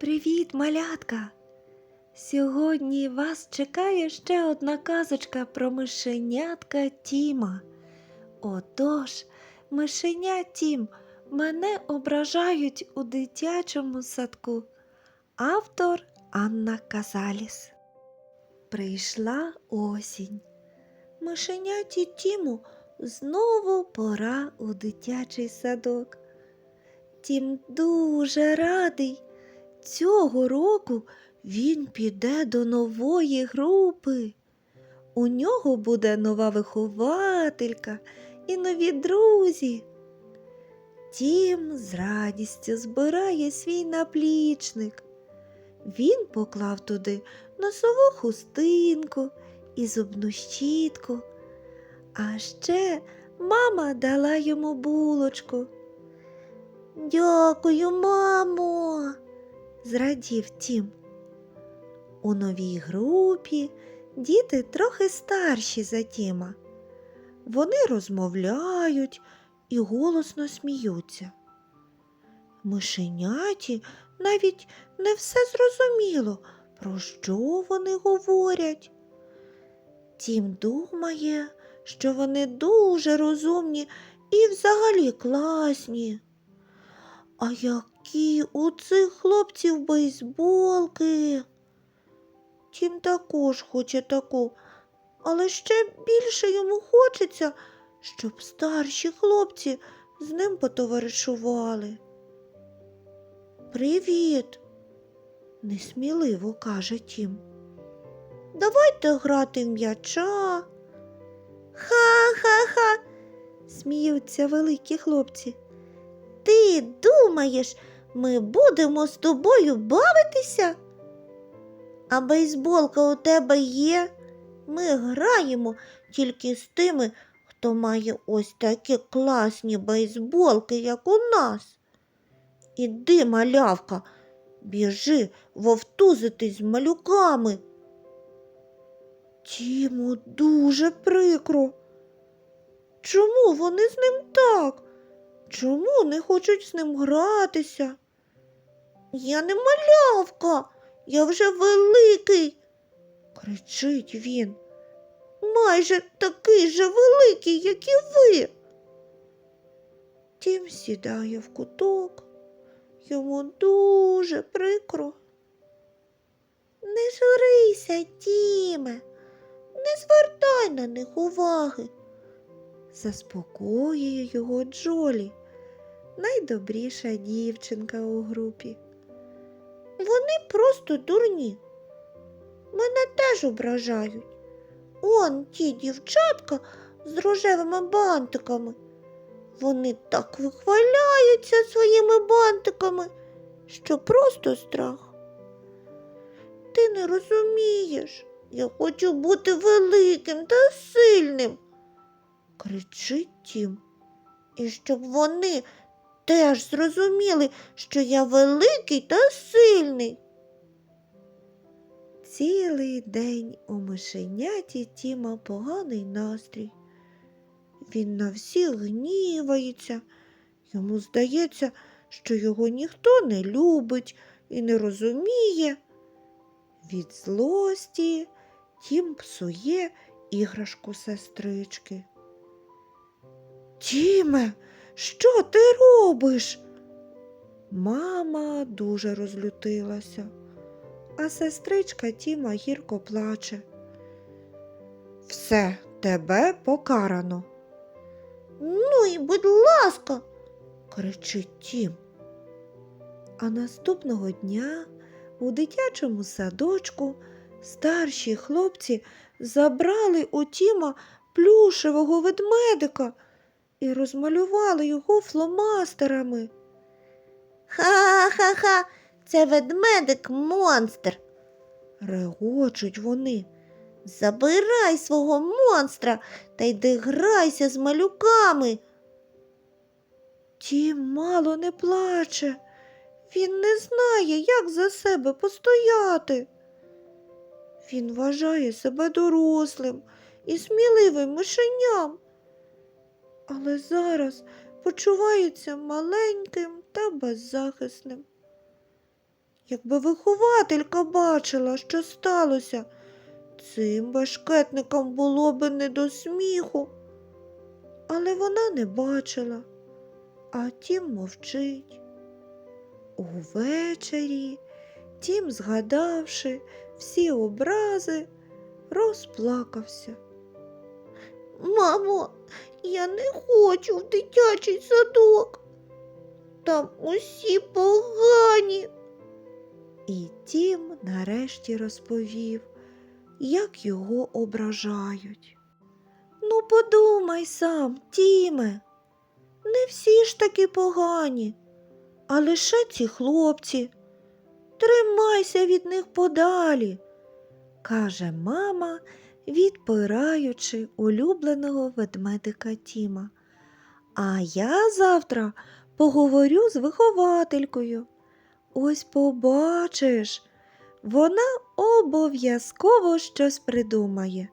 Привіт, малятка! Сьогодні вас чекає ще одна казочка про мишенятка Тіма. Отож, мишеня Тім, мене ображають у дитячому садку. Автор Анна Казаліс. Прийшла осінь. Мишеняті Тіму знову пора у дитячий садок. Тім дуже радий. Цього року він піде до нової групи. У нього буде нова вихователька і нові друзі. Тім з радістю збирає свій наплічник. Він поклав туди носову хустинку і зубну щітку. А ще мама дала йому булочку. Дякую, мамо, зрадів Тім. У новій групі діти трохи старші за Тіма. Вони розмовляють і голосно сміються. Мишеняті навіть не все зрозуміло, про що вони говорять. Тім думає, що вони дуже розумні і взагалі класні. А які у цих хлопців бейсболки? Тім також хоче таку, але ще більше йому хочеться, щоб старші хлопці з ним потоваришували. Привіт, несміливо каже Тім. Давайте грати в м'яча. Ха-ха-ха, сміються великі хлопці. Ти думаєш, ми будемо з тобою бавитися? А бейсболка у тебе є? Ми граємо тільки з тими, хто має ось такі класні бейсболки, як у нас. Іди, малявка, біжи вовтузитись з малюками. Тіму дуже прикро. Чому вони з ним так? Чому не хочуть з ним гратися? Я не малявка, я вже великий, кричить він. Майже такий же великий, як і ви. Тім сідає в куток, йому дуже прикро. Не журися, Тіме, не звертай на них уваги. Заспокоює його Джолі, найдобріша дівчинка у групі. Вони просто дурні. Мене теж ображають. Он ті дівчатка з рожевими бантиками. Вони так вихваляються своїми бантиками, що просто страх. Ти не розумієш, я хочу бути великим та сильним, кричить Тім. І щоб вони теж зрозуміли, що я великий та сильний. Цілий день у мишеняті Тіма поганий настрій. Він на всіх гнівається. Йому здається, що його ніхто не любить і не розуміє. Від злості Тім псує іграшку сестрички. Тіме, що ти робиш? Мама дуже розлютилася, а сестричка Тіма гірко плаче. Все, тебе покарано. Ну і будь ласка, кричить Тім. А наступного дня у дитячому садочку старші хлопці забрали у Тіма плюшевого ведмедика і розмалювали його фломастерами. Ха-ха-ха, це ведмедик монстр. Регочуть вони. Забирай свого монстра та йди грайся з малюками. Тім мало не плаче. Він не знає, як за себе постояти. Він вважає себе дорослим і сміливим мишеням, але зараз почувається маленьким та беззахисним. Якби вихователька бачила, що сталося, цим бешкетникам було би не до сміху. Але вона не бачила, а тім мовчить. Увечері тім, згадавши всі образи, розплакався. Мамо, я не хочу в дитячий садок. Там усі погані. І тім нарешті розповів, як його ображають. Ну, подумай сам, Тіме, не всі ж таки погані, а лише ці хлопці. Тримайся від них подалі, каже мама, відпираючи улюбленого ведмедика Тіма. А я завтра поговорю з вихователькою. Ось побачиш, вона обов'язково щось придумає.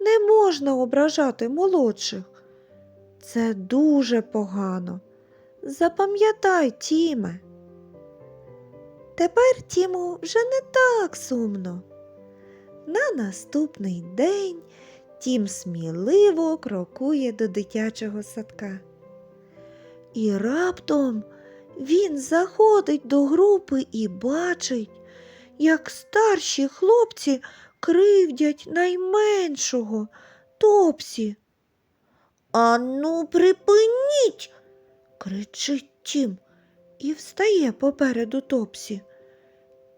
Не можна ображати молодших. Це дуже погано. Запам'ятай, Тіме. Тепер Тіму вже не так сумно. На наступний день Тім сміливо крокує до дитячого садка. І раптом він заходить до групи і бачить, як старші хлопці кривдять найменшого Топсі. Ану, припиніть, кричить Тім і встає попереду Топсі.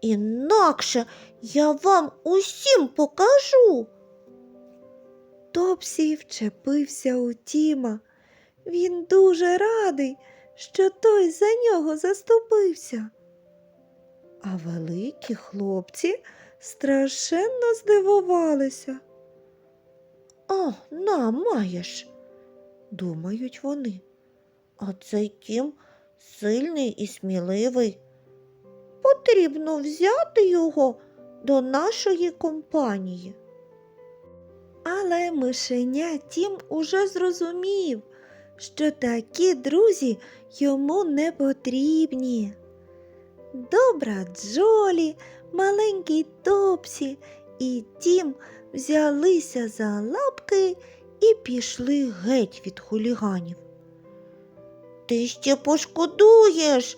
Інакше я вам усім покажу. Топсі вчепився у Тіма. Він дуже радий, що той за нього заступився. А великі хлопці страшенно здивувалися. О, на, маєш, думають вони. А цей Тім сильний і сміливий. Потрібно взяти його до нашої компанії. Але мишеня Тім уже зрозумів, що такі друзі йому не потрібні. Добра Джолі, маленький Топсі і Тім взялися за лапки і пішли геть від хуліганів. Ти ще пошкодуєш,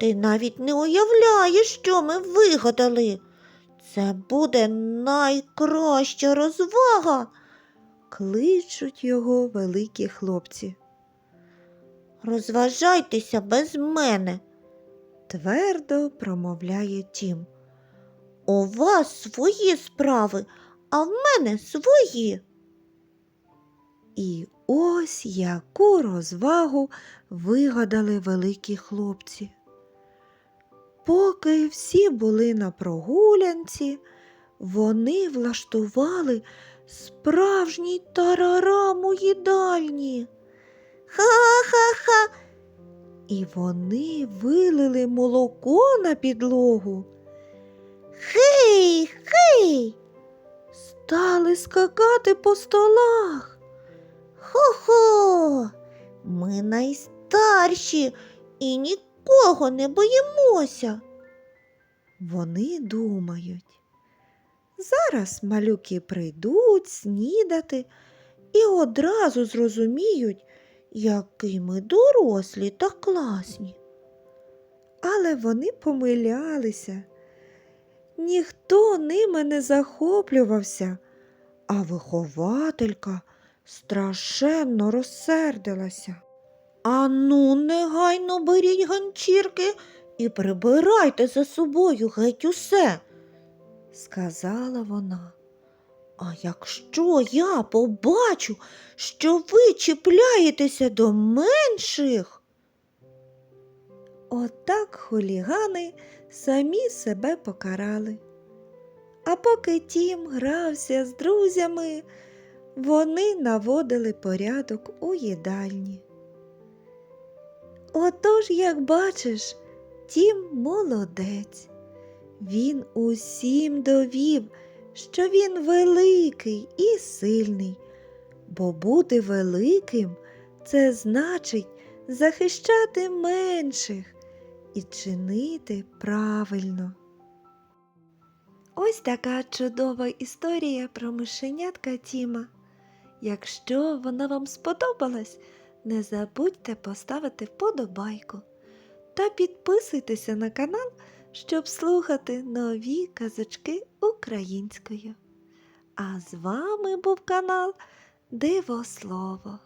ти навіть не уявляєш, що ми вигадали. Це буде найкраща розвага, кличуть його великі хлопці. Розважайтеся без мене, твердо промовляє Тім. У вас свої справи, а в мене свої. І ось яку розвагу вигадали великі хлопці. Поки всі були на прогулянці, вони влаштували справжній тарарам у їдальні. Ха-ха-ха. І вони вилили молоко на підлогу. Хей, хей. Стали скакати по столах. Хо-хо, ми найстарші і нікого не боїмося. Вони думають. Зараз малюки прийдуть снідати і одразу зрозуміють, які ми дорослі та класні. Але вони помилялися. Ніхто ними не захоплювався, а вихователька страшенно розсердилася. Ану, негайно беріть ганчірки і прибирайте за собою геть усе, сказала вона. А якщо я побачу, що ви чіпляєтеся до менших. Отак хулігани самі себе покарали. А поки Тім грався з друзями, вони наводили порядок у їдальні. Отож, як бачиш, Тім молодець. Він усім довів, що він великий і сильний, бо бути великим це значить захищати менших і чинити правильно. Ось така чудова історія про мишенятка Тіма. Якщо вона вам сподобалась, не забудьте поставити вподобайку та підписуйтеся на канал, щоб слухати нові казочки українською. А з вами був канал Дивослово.